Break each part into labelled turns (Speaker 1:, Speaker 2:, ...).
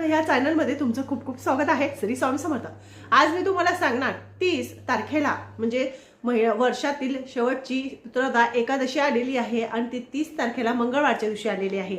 Speaker 1: ह्या चॅनलमध्ये तुमचं खूप खूप स्वागत आहे. श्री स्वामी समर्थ. आज मी तुम्हाला सांगणार तीस तारखेला म्हणजे वर्षातील शेवटची पुत्रदा एकादशी आलेली आहे आणि ती तीस तारखेला मंगळवारच्या दिवशी आलेली आहे.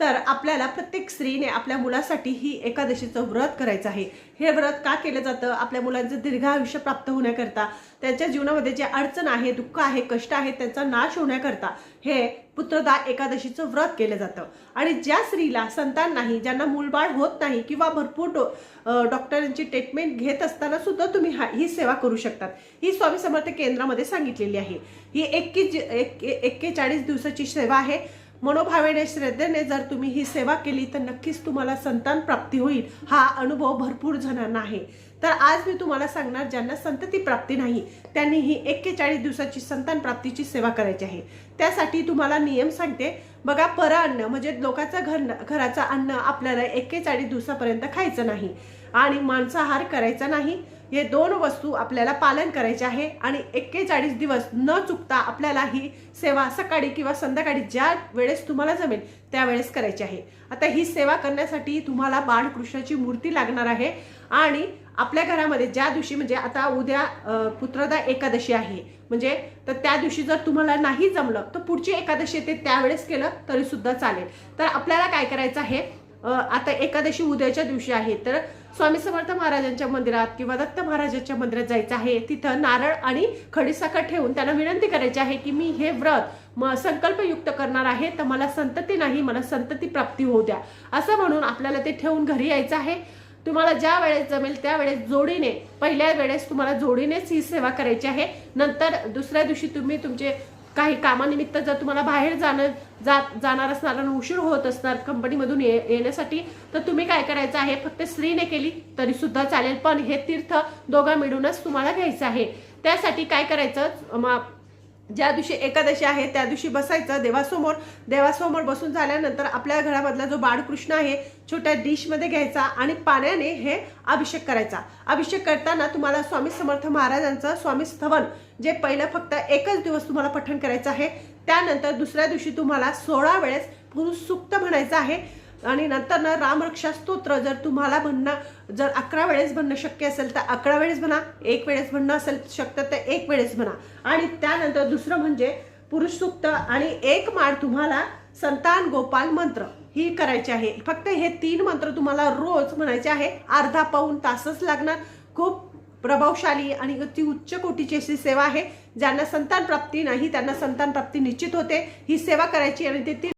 Speaker 1: तर आपल्याला प्रत्येक स्त्रीने आपल्या मुलासाठी ही एकादशीचं व्रत करायचं आहे. हे व्रत का केलं जातं? आपल्या मुलांचं दीर्घ आयुष्य प्राप्त होण्याकरता त्यांच्या जीवनामध्ये जे अडचण आहे दुःख आहे कष्ट आहे त्यांचा नाश होण्याकरता हे पुत्रदा एकादशीचं व्रत केलं जातं. आणि ज्या स्त्रीला संतान नाही ज्यांना मूलबाळ होत नाही किंवा भरपूर डो- डॉक्टरांची ट्रीटमेंट घेत असताना सुद्धा तुम्ही हा- ही सेवा करू शकतात. ही स्वामी समर्थ केंद्रामध्ये सांगितलेली आहे. ही एक्की एक एक्केचाळीस दिवसाची सेवा आहे. मनोभावेने श्रद्धेने जर तुम्ही ही सेवा केली तर नक्कीच तुम्हाला संतान प्राप्ती होईल. हा अनुभव भरपूर जणांना आहे. तर आज मी तुम्हाला सांगणार ज्यांना संतती प्राप्ती नाही त्यांनी ही एक्केचाळीस दिवसाची संतान प्राप्तीची सेवा करायची आहे. त्यासाठी तुम्हाला नियम सांगते. बघा पर अन्न म्हणजे लोकांचं घर घराचं अन्न आपल्याला एक्केचाळीस दिवसापर्यंत खायचं नाही. आणि मांसाहार करायचा नाही. हे दोन वस्तू आपल्याला पालन करायचे आहे आणि एक्केचाळीस दिवस न चुकता आपल्याला ही सेवा सकाळी किंवा संध्याकाळी ज्या वेळेस तुम्हाला जमेल त्यावेळेस करायची आहे. आता ही सेवा करण्यासाठी तुम्हाला बाळकृष्णाची मूर्ती लागणार आहे आणि आपल्या घरामध्ये ज्या दिवशी म्हणजे आता उद्या पुत्रदा एकादशी आहे म्हणजे तर त्या दिवशी जर तुम्हाला नाही जमलं तर पुढची एकादशी येते त्यावेळेस केलं तरीसुद्धा चालेल. तर आपल्याला काय करायचं आहे आता एकादशी उद्याच्या दिवशी आहे तर स्वामी समर्थ महाराजांच्या मंदिरात किंवा दत्त महाराजांच्या मंदिरात जायचं आहे तिथं नारळ आणि खडीसाखर ठेवून त्यांना विनंती करायची आहे की मी हे व्रत म संकल्पयुक्त करणार आहे तर मला संतती नाही मला संतती प्राप्ती होऊ द्या. असं म्हणून आपल्याला ते ठेवून घरी यायचं आहे. तुम्हाला ज्या वेळेस जमेल त्यावेळेस जोडीने पहिल्या वेळेस तुम्हाला जोडीनेच ही सेवा करायची आहे. नंतर दुसऱ्या दिवशी तुम्ही तुमचे काही कामानिमित्त जर तुम्हाला बाहेर जाणं जा जाणार असणार आणि उशीर होत असणार कंपनीमधून ये येण्यासाठी तर तुम्ही काय करायचं आहे? फक्त स्त्रीने केली तरी सुद्धा चालेल. पण हे तीर्थ दोघं मिळूनच तुम्हाला घ्यायचं आहे. त्यासाठी काय करायचं? ज्या दिवशी एकादशी आहे त्या दिवशी बसायचं देवासमोर. देवासमोर बसून झाल्यानंतर आपल्या घरामधला जो बाळकृष्ण आहे छोट्या डिशमध्ये घ्यायचा आणि पाण्याने हे अभिषेक करायचा. अभिषेक करताना तुम्हाला स्वामी समर्थ महाराजांचं स्वामी स्थवन जे पहिलं फक्त एकच दिवस तुम्हाला पठण करायचं आहे. त्यानंतर दुसऱ्या दिवशी तुम्हाला सोळा वेळेस पुरुष सुक्त म्हणायचं आहे. आणि नंतर ना रामरक्षा स्तोत्र जर तुम्हाला म्हणणं जर अकरा वेळेस म्हणणं शक्य असेल तर अकरा वेळेस म्हणा एक वेळेस म्हणणं असेल शक्य तर एक वेळेस म्हणा. आणि त्यानंतर दुसरं म्हणजे पुरुष सुक्त आणि एक माळ तुम्हाला संतान गोपाल मंत्र ही करायची आहे. फक्त हे तीन मंत्र तुम्हाला रोज म्हणायचे आहे. अर्धा पाऊन तासच लागणार. खूप प्रभावशाली आणि ती उच्च कोटीची अशी सेवा आहे. ज्यांना संतान प्राप्ती नाही त्यांना संतान प्राप्ती निश्चित होते. ही सेवा करायची आणि ते